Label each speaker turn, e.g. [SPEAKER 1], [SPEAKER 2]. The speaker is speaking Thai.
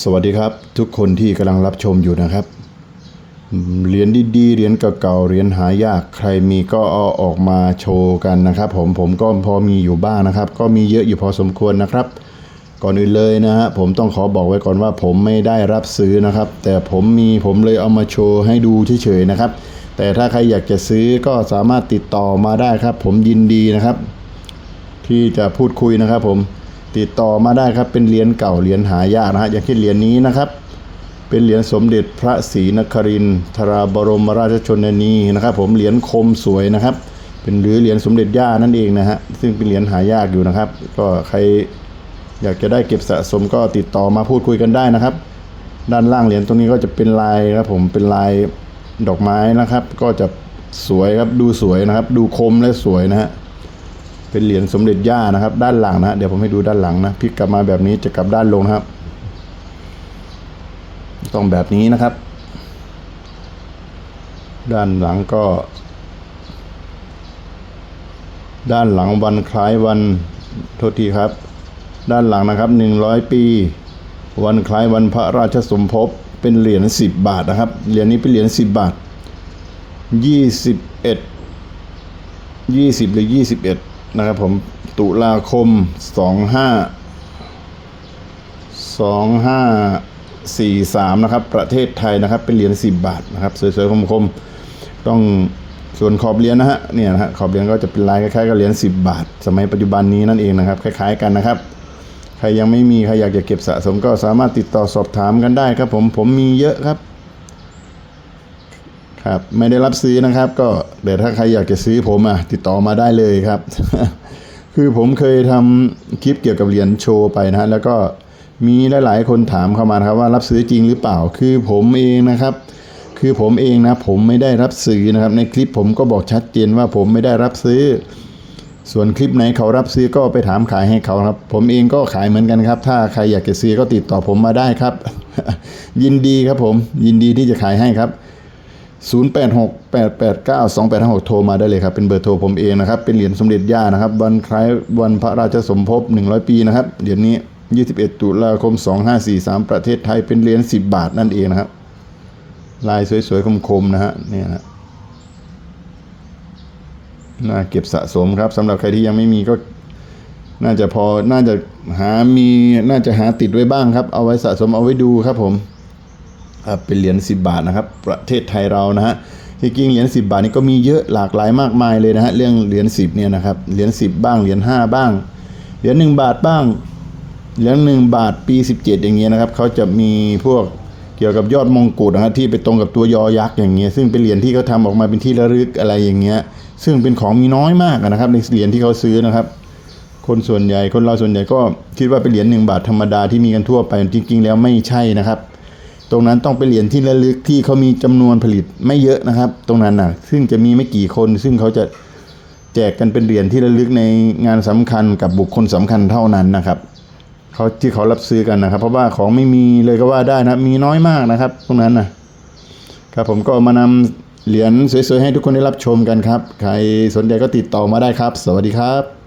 [SPEAKER 1] สวัสดีครับทุกคนที่กำลังรับชมอยู่นะครับ เหรียญดีๆเหรียญเก่าๆเหรียญหายากใครมีก็เอาออกมาโชว์กันนะครับ ผมผมก็พอมีอยู่บ้างนะครับ ก็มีเยอะอยู่พอสมควรนะครับ ก่อนอื่นเลยนะฮะผมต้องขอบอกไว้ก่อนว่าผมไม่ได้รับซื้อนะครับ แต่ผมมีผมเลยเอามาโชว์ให้ดูเฉยๆนะครับ แต่ถ้าใครอยากจะซื้อก็สามารถติดต่อมาได้ครับ ผมยินดีนะครับ ที่จะพูดคุยนะครับผม ติดต่อมาได้ครับเป็นเหรียญเก่าเหรียญหายากนะฮะอย่างเช่นเหรียญนี้นะครับ เป็นเหรียญสมเด็จพระศรีนครินทราบรมราชชนนีนะครับ ผมเหรียญคมสวยนะครับ เป็นหรือเหรียญสมเด็จย่านั่นเองนะฮะซึ่งเป็นเหรียญหายากอยู่นะครับ ก็ใครอยากจะได้เก็บสะสมก็ติดต่อมาพูดคุยกันได้นะครับ ด้านล่างเหรียญตรงนี้ก็จะเป็นลายครับผมเป็นลายดอกไม้นะครับ ก็จะสวยครับดูสวยนะครับ ดูคมและสวยนะฮะ เป็นเหรียญสมเด็จย่านะครับ ด้านหลังนะเดี๋ยวผมให้ดูด้านหลังนะพลิกกลับมาแบบนี้จะกลับด้านลงนะครับ ต้องแบบนี้นะครับ ด้านหลังก็ ด้านหลังวันคล้ายวันโทษทีครับ ด้านหลังนะครับหนึ่งร้อยปี วันคล้ายวันพระราชสมภพเป็นเหรียญสิบบาทนะครับเหรียญนี้เป็นเหรียญสิบบาทยี่สิบเอ็ดยี่สิบหรือยี่สิบเอ็ด นะครับผมตุลาคมสองห้าสองห้าสี่สามนะครับ ประเทศไทยนะครับ เป็นเหรียญสิบบาทนะครับ สวยๆ คมๆ ต้องส่วนขอบเหรียญนะฮะเนี่ยนะฮะขอบเหรียญก็จะเป็นลายคล้ายๆกับเหรียญสิบบาท สมัยปัจจุบันนี้นั่นเองนะครับ คล้ายๆ กันนะครับ ใครยังไม่มีใครอยากจะเก็บสะสมก็สามารถติดต่อสอบถามกันได้ครับผมผมมีเยอะครับ ครับไม่ได้รับซื้อนะครับ ก็เดี๋ยวถ้าใครอยากจะซื้อผมอะติดต่อมาได้เลยครับ คือผมเคยทำคลิปเกี่ยวกับเหรียญโชว์ไปนะฮะแล้วก็มีหลาย ๆ คนถามเข้ามาครับว่ารับซื้อจริงหรือเปล่า คือผมเองนะครับ คือผมเองนะผมไม่ได้รับซื้อนะครับ ในคลิปผมก็บอกชัดเจนว่าผมไม่ได้รับซื้อ ส่วนคลิปไหนเขารับซื้อก็ไปถามขายให้เขาครับ ผมเองก็ขายเหมือนกันครับ ถ้าใครอยากจะซื้อก็ติดต่อผมมาได้ครับ ยินดีครับผมยินดีที่จะขายให้ครับ 0868892856 โทรมาได้เลยครับ เป็นเบอร์โทรผมเองนะครับ เป็นเหรียญสมเด็จย่านะครับ วันคล้ายวันพระราชสมภพ 100 ปีนะครับ เหรียญนี้ 21 ตุลาคม 2543 ประเทศไทย เป็นเหรียญ 10 บาทนั่นเองนะครับ ลายสวยๆ คมๆ นะฮะ เนี่ยนะน่าเก็บสะสมครับสำหรับใครที่ยังไม่มีก็น่าจะพอ น่าจะหามี น่าจะหาติดไว้บ้างครับ เอาไว้สะสมเอาไว้ดูครับผม เป็นเหรียญ10 บาทนะครับ ประเทศไทยเรานะฮะที่จริงเหรียญ10 บาทนี่ก็มีเยอะหลากหลายมากมายเลยนะฮะเรื่องเหรียญ10เนี่ยนะครับเหรียญ10 บ้างเหรียญ5บ้างเหรียญ1บาทบ้างเหรียญ1บาทปี 17 อย่างเงี้ยนะครับเขาจะมีพวกเกี่ยวกับยอดมงกุฎนะฮะที่ไปตรงกับตัวยอยักษ์อย่างเงี้ยซึ่งเป็นเหรียญที่เขาทำออกมาเป็นที่ระลึกอะไรอย่างเงี้ยซึ่งเป็นของมีน้อยมากนะครับ ในเหรียญที่เขาซื้อนะครับ คนส่วนใหญ่คนเราส่วนใหญ่ก็คิดว่าเป็นเหรียญหนึ่งบาทธรรมดาที่มีกันทั่วไปจริง ๆ แล้วไม่ใช่นะครับ ตรงนั้นต้องเป็นเหรียญที่ระลึกที่เขามีจำนวนผลิตไม่เยอะนะครับ ตรงนั้นนะซึ่งจะมีไม่กี่คน ซึ่งเขาจะแจกกันเป็นเหรียญที่ระลึกในงานสำคัญกับบุคคลสำคัญเท่านั้นนะครับเขาที่เขารับซื้อกันนะครับ เพราะว่าของไม่มีเลยก็ว่าได้นะมีน้อยมากนะครับ ตรงนั้นนะครับผมก็มานำเหรียญสวยๆให้ทุกคนได้รับชมกันครับ ใครสนใจก็ติดต่อมาได้ครับ สวัสดีครับ